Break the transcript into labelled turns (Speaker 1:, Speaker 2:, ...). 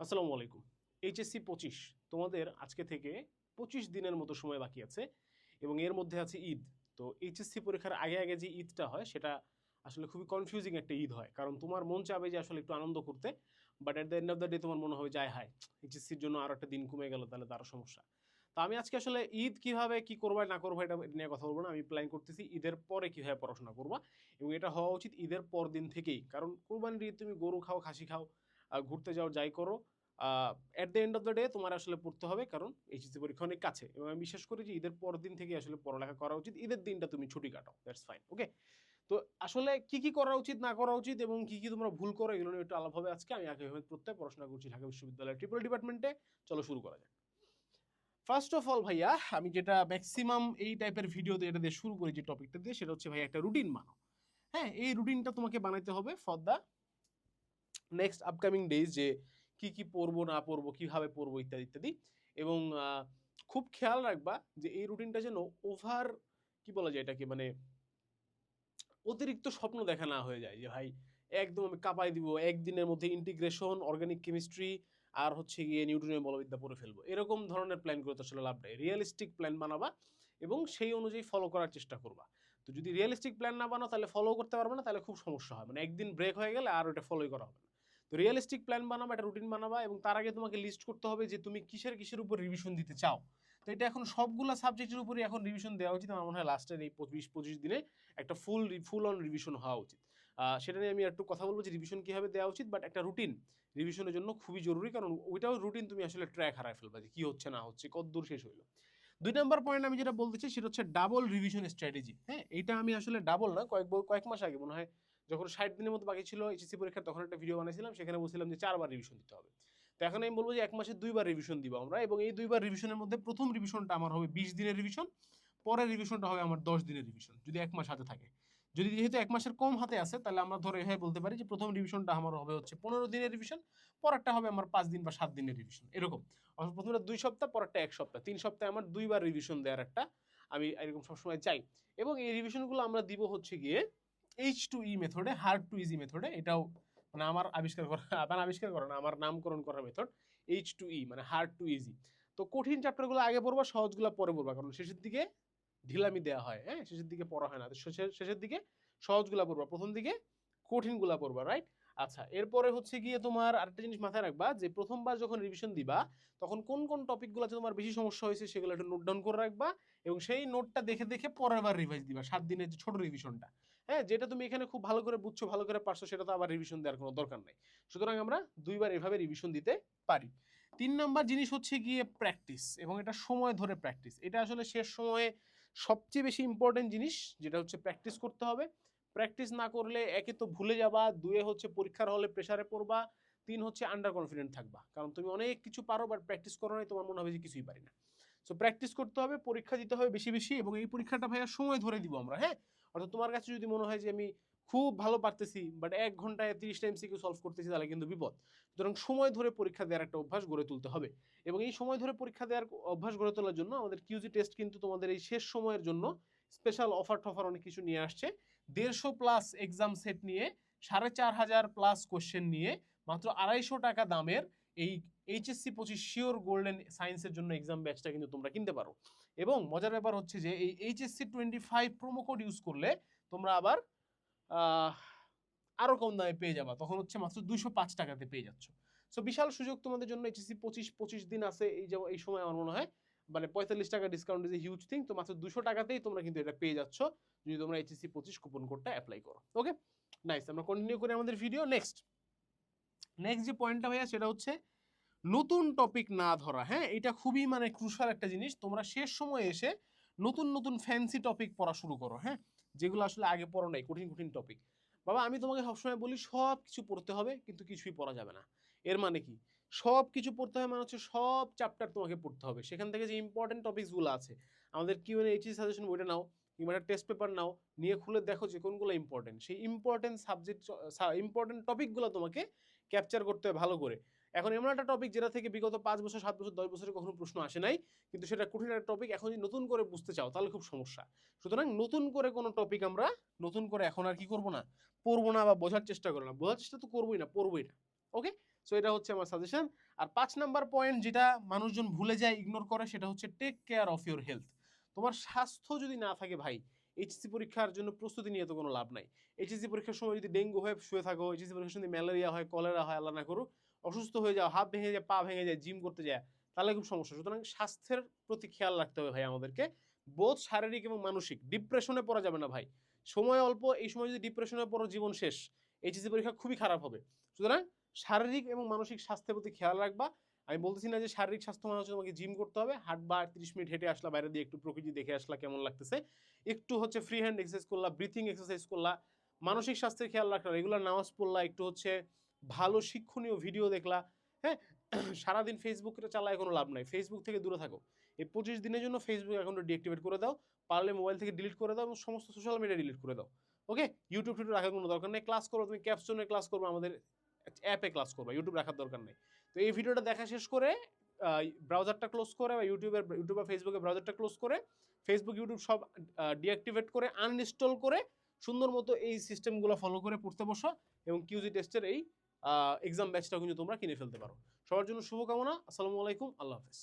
Speaker 1: আসসালামু আলাইকুম। এইচএসসি পঁচিশ, তোমাদের আজকে থেকে পঁচিশ দিনের মতো সময় বাকি আছে এবং এর মধ্যে আছে ঈদ। তো এইচএসসি পরীক্ষার আগে আগে যে ঈদটা হয়, সেটা আসলে খুবই কনফিউজিং একটা ঈদ হয়। কারণ তোমার মন চাবে যে আসলে একটু আনন্দ করতে but at the end of the day তোমার মনে হবে যায় হায়, এইচএসসির জন্য আরও একটা দিন কমে গেল, তাহলে তারও সমস্যা। তো আমি আজকে আসলে ঈদ কীভাবে, কী করব না করব এটা নিয়ে কথা বলব না, আমি প্ল্যান করতেছি ঈদের পরে কীভাবে পড়াশোনা করবা এবং এটা হওয়া উচিত ঈদের পর দিন থেকেই। কারণ কোরবানির ঈদ তুমি গরু খাও, খাসি খাও ঘুরতে যাও, যাই করো। At the end of the day তোমার আসলে পড়তে হবে, কারণ এইচএসসি পরীক্ষা অনেক কাছে। এবং আমি বিশ্বাস করি যে ঈদের পর দিন থেকে আসলে পড়ালেখা করা উচিত। ঈদের দিনটা তুমি ছুটি কাটাও দ্যাটস ফাইন ওকে তো আসলে কি কি করা উচিত, না করা উচিত এবং কি কি তোমরা ভুল করো, এগুলো নিয়ে একটু আলাপ হবে আজকে। আমি আগে আহমেদ পড়াশোনা করছি ঢাকা বিশ্ববিদ্যালয়ের ট্রিপল ডিপার্টমেন্টে চলো শুরু করা যাক। ফার্স্ট অফ অল ভাইয়া, আমি যেটা ম্যাক্সিমাম এই টাইপের ভিডিওতে এটা দিয়ে শুরু করি যে টপিকটা দিয়ে, সেটা হচ্ছে ভাইয়া একটা রুটিন বানো হ্যাঁ এই রুটিনটা তোমাকে বানাইতে হবে for the next upcoming days যে কি কি পরবো, না পরবো, কীভাবে পরবো ইত্যাদি ইত্যাদি। এবং খুব খেয়াল রাখবা যে এই রুটিনটা যেন ওভার কি বলা যায় এটাকে মানে অতিরিক্ত স্বপ্ন দেখা না হয়ে যায় যে, ভাই, একদম আমি কাঁপাই দিব, একদিনের মধ্যে ইন্টিগ্রেশন অর্গানিক কেমিস্ট্রি আর হচ্ছে গিয়ে নিউটনের বলবিদ্যা পড়ে ফেলব। এরকম ধরনের প্ল্যান করে তো আসলে লাভ নেই। রিয়েলিস্টিক প্ল্যান বানাবা এবং সেই অনুযায়ী ফলো করার চেষ্টা করবা। তো যদি রিয়েলিস্টিক প্ল্যান না বানাও, তাহলে ফলো করতে পারবে না, তাহলে খুব সমস্যা হয়। মানে একদিন ব্রেক হয়ে গেলে আর ওটা ফলোই করা হবে না। তো রিয়েলিস্টিক প্ল্যান বানাবা, একটা রুটিন বানাবা এবং তার আগে তোমাকে লিস্ট করতে হবে যে তুমি কিসের কিসের উপর রিভিশন দিতে চাও। তো এটা এখন সবগুলা সাবজেক্টের উপরই এখন রিভিশন দেওয়া উচিত। আমার মনে হয় লাস্টের এই পঁচিশ পঁচিশ দিনে একটা ফুল ফুল অন রিভিশন হওয়া উচিত। সেটা নিয়ে আমি একটু কথা বলব যে রিভিশন কীভাবে দেওয়া উচিত বাট একটা রুটিন রিভিশনের জন্য খুবই জরুরি। কারণ ওইটাও রুটিন তুমি আসলে ট্র্যাক হারায় ফেলবা যে কী হচ্ছে, না হচ্ছে, কত দূর শেষ হইল। দুই নম্বর পয়েন্ট আমি যেটা বলতে চাই, সেটা হচ্ছে ডাবল রিভিশন স্ট্র্যাটেজি হ্যাঁ এটা আমি আসলে ডাবল না, কয়েক কয়েক মাস আগে মনে হয় যখন ষাট দিনের মতো বাকি ছিল এইচএসসি পরীক্ষার তখন একটা ভিডিও বানিয়েছিলাম সেখানে বলছিলাম যে চারবার রিভিশন দিতে হবে। তো এখন আমি বলব যে এক মাসে দুইবার রিভিশন দিব আমরা এবং এই দুইবার রিভিশনের মধ্যে প্রথম রিভিশনটা আমার হবে বিশ দিনের রিভিশন পরের রিভিশনটা হবে আমার দশ দিনের রিভিশন যদি এক মাস হাতে থাকে। যদি যেহেতু এক মাসের কম হাতে আছে, তাহলে আমরা ধরে এভাবে বলতে পারি যে প্রথম রিভিশনটা আমার হবে হচ্ছে পনেরো দিনের রিভিশন পরেরটা হবে আমার পাঁচ দিন বা সাত দিনের রিভিশন এরকম। অর্থাৎ প্রথমটা দুই সপ্তাহ, পরেরটা এক সপ্তাহ। তিন সপ্তাহে আমার দুইবার রিভিশন দেওয়ার একটা আমি এরকম সবসময় চাই। এবং এই রিভিশনগুলো আমরা দিব হচ্ছে গিয়ে এইচ টু ই মেথডে হার্ড টু ইজি মেথডে এটাও মানে আমার আবিষ্কার করা আমার আবিষ্কার করা না, আমার নামকরণ করা মেথড এইচ টু ই মানে হার্ড টু ইজি তো কঠিন চ্যাপ্টারগুলো আগে পড়বা, সহজগুলো পরে পড়বা, কারণ শেষের দিকে ঢিলামি দেওয়া হয় হ্যাঁ? শেষের দিকে পড়া হয় না শেষের দিকে সহজগুলা পড়বা, প্রথম দিকে কঠিনগুলা পড়বা রাইট আচ্ছা এরপরে হচ্ছে গিয়ে তোমার আরেকটা জিনিস মাথায় রাখবা, যে প্রথমবার যখন রিভিশন দিবা, তখন কোন কোন টপিকগুলোতে তোমার বেশি সমস্যা হয়েছে সেগুলো একটু নোট ডাউন করে রাখবা এবং সেই নোটটা দেখে দেখে পরের বার রিভাইজ দিবা, সাত দিনের যে ছোট রিভিশনটা হ্যাঁ যেটা তুমি এখানে খুব ভালো করে বুঝছ, ভালো করে পারছ, সেটা তো আবার রিভিশন দেওয়ার কোনো দরকার নাই। সুতরাং আমরা দুইবার এভাবে রিভিশন দিতে পারি। তিন নম্বর জিনিস হচ্ছে গিয়ে প্র্যাকটিস এবং এটা সময় ধরে প্র্যাকটিস এটা আসলে শেষ সময়ে সবচেয়ে বেশি ইম্পর্টেন্ট জিনিস, যেটা হচ্ছে প্র্যাকটিস করতে হবে। প্র্যাকটিস না করলে একে তো ভুলে যাবা, দুয়ে হচ্ছে পরীক্ষার হলে প্রেশারে পড়বা, তিন হচ্ছে আন্ডার কনফিডেন্ট থাকবা। কারণ তুমি অনেক কিছু পারো বাট প্র্যাকটিস করো নাই, তোমার মনে হবে যে কিছুই পারি না। সো প্র্যাকটিস করতে হবে, পরীক্ষা দিতে হবে বেশি বেশি এবং এই পরীক্ষাটা ভাইয়া সময় ধরে দিব আমরা হ্যাঁ? অর্থাৎ তোমার কাছে যদি মনে হয় যে আমি খুব ভালো পারতেছি বাট এক ঘন্টায় তিরিশ টাইম সিকিউ সলভ করতেছি, তাহলে কিন্তু বিপদ। সুতরাং সময় ধরে পরীক্ষা দেওয়ার একটা অভ্যাস গড়ে তুলতে হবে। এবং এই সময় ধরে পরীক্ষা দেওয়ার অভ্যাস গড়ে তোলার জন্য আমাদের কিউজি টেস্ট কিন্তু তোমাদের এই শেষ সময়ের জন্য স্পেশাল অফার টফার অনেক কিছু নিয়ে আসছে। দেড়শো প্লাস এক্সাম সেট নিয়ে সাড়ে চার হাজার প্লাস কোশ্চেন নিয়ে মাত্র আড়াইশো টাকা দামের এই এইচএসসি পঁচিশ শিওর গোল্ডেন সায়েন্সের জন্য এক্সাম ব্যাচটা কিন্তু তোমরা কিনতে পারো। এবং মজার ব্যাপার হচ্ছে যে এই HSC twenty five promo code use করলে তোমরা আবার আহ, আরও কম দামে পেয়ে যাবা। তখন হচ্ছে মাত্র দুইশো পাঁচ টাকাতে পেয়ে যাচ্ছ। সো বিশাল সুযোগ তোমাদের জন্য এইচএসসি পঁচিশ পঁচিশ দিন আছে এই যে এই সময় আমার মনে হয়। মানে পঁয়তাল্লিশ টাকা discount is a huge thing তো মাত্র দুশো টাকাতেই তোমরা কিন্তু এটা পেয়ে যাচ্ছ। যদি তোমরা এইচএসসি পঁচিশ কুপন কোডটা অ্যাপ্লাই করো। ওকে নাইস আমরা কন্টিনিউ করি আমাদের ভিডিও নেক্সট নেক্সট যে পয়েন্টটা ভাইয়া, সেটা হচ্ছে নতুন টপিক না ধরা। হ্যাঁ এটা খুবই মানে ক্রুশাল একটা জিনিস। তোমরা শেষ সময়ে এসে নতুন নতুন ফ্যান্সি টপিক পড়া শুরু করো হ্যাঁ? যেগুলো আসলে আগে পড়ো নাই, কঠিন কঠিন টপিক বাবা, আমি তোমাকে সবসময় বলি সব কিছু পড়তে হবে, কিন্তু কিছুই পড়া যাবে না। এর মানে কি? সব কিছু পড়তে হবে মানে হচ্ছে সব চ্যাপ্টার তোমাকে পড়তে হবে। সেখান থেকে যে ইম্পর্টেন্ট টপিকসগুলো আছে, আমাদের কিউ এন এইচি সাজেশন বইটা নাও। কিংবা একটা টেস্ট পেপার নাও, নিয়ে খুলে দেখো যে কোনগুলো ইম্পর্টেন্ট সেই ইম্পর্টেন্ট সাবজেক্ট ইম্পর্টেন্ট টপিকগুলো তোমাকে ক্যাপচার করতে হবে ভালো করে। এখন এমন একটা টপিক যেটা থেকে বিগত পাঁচ বছর, সাত বছর, দশ বছরে কখনো প্রশ্ন আসে নাই, কিন্তু সেটা কঠিন একটা টপিক এখন যদি নতুন করে বুঝতে চাও, তাহলে খুব সমস্যা। সুতরাং নতুন করে কোনো টপিক আমরা নতুন করে এখন আর কি করব না, পড়ব না বা বোঝার চেষ্টা করব না। বোঝার চেষ্টা তো করবোই না, পড়বোই না। ওকে সো এটা হচ্ছে আমার সাজেশন আর পাঁচ নাম্বার পয়েন্ট যেটা মানুষজন ভুলে যায় ইগনোর করে, সেটা হচ্ছে take care of your health তোমার স্বাস্থ্য যদি না থাকে ভাই এইচএসসি পরীক্ষার জন্য প্রস্তুতি নিয়ে তো কোনো লাভ নাই। এইচএসসি পরীক্ষার সময় যদি ডেঙ্গু হয়ে শুয়ে থাকো এইচএসসি পরীক্ষার সময় ম্যালেরিয়া হয়, কলেরা হয়, আল্লাহ না করুক, অসুস্থ হয়ে যাও, হাত ভেঙে যায়, পা ভেঙে যায়, জিম করতে যায়, তাহলে খুব সমস্যা। সুতরাং স্বাস্থ্যের প্রতি খেয়াল রাখতে হবে ভাই আমাদেরকে। বোধ শারীরিক এবং মানসিক ডিপ্রেশনে পড়া যাবে না ভাই। সময় অল্প, এই সময় যদি ডিপ্রেশনে পড়ো, জীবন শেষ এইচএসসি পরীক্ষা খুবই খারাপ হবে। সুতরাং শারীরিক এবং মানসিক স্বাস্থ্যের প্রতি খেয়াল রাখবা। আমি বলতেছি না যে শারীরিক স্বাস্থ্য মানে হচ্ছে তোমাকে জিম করতে হবে হাঁটবা তিরিশ মিনিট হেঁটে আসলা, বাইরে দিয়ে একটু প্রকৃতি দেখে আসলা কেমন লাগতেছে। একটু হচ্ছে ফ্রি হ্যান্ড এক্সারসাইজ করলা ব্রিথিং এক্সারসাইজ করলা, মানসিক স্বাস্থ্যের খেয়াল রাখলা রেগুলার নামাজ পড়লা, একটু হচ্ছে ভালো শিক্ষণীয় ভিডিও দেখলা হ্যাঁ? সারাদিন ফেসবুকটা চালায় কোনো লাভ নাই। ফেসবুক থেকে দূরে থাকো। এই পঁচিশ দিনের জন্য ফেসবুক অ্যাকাউন্টটা ডিঅ্যাক্টিভেট করে দাও, পারলে মোবাইল থেকে ডিলিট করে দাও এবং সমস্ত সোশ্যাল মিডিয়া ডিলিট করে দাও। ওকে ইউটিউব টিউটিউব রাখার কোনো দরকার নেই। ক্লাস করো, তুমি ক্যাপশনে ক্লাস করব, আমাদের অ্যাপে ক্লাস করব ইউটিউব রাখার দরকার নেই। তো এই ভিডিওটা দেখা শেষ করে ব্রাউজারটা ক্লোজ করে বা ইউটিউবের ইউটিউব বা ফেসবুকে ব্রাউজারটা ক্লোজ করে ফেসবুক ইউটিউব সব ডিঅ্যাক্টিভেট করে আনইনস্টল করে সুন্দর মতো এই সিস্টেমগুলো ফলো করে পড়তে বসো এবং কিউজি টেস্টের এই এক্সাম ব্যাচটাও কিন্তু তোমরা কিনে ফেলতে পারো। সবার জন্য শুভকামনা, আসসালামু আলাইকুম, আল্লাহ হাফেজ।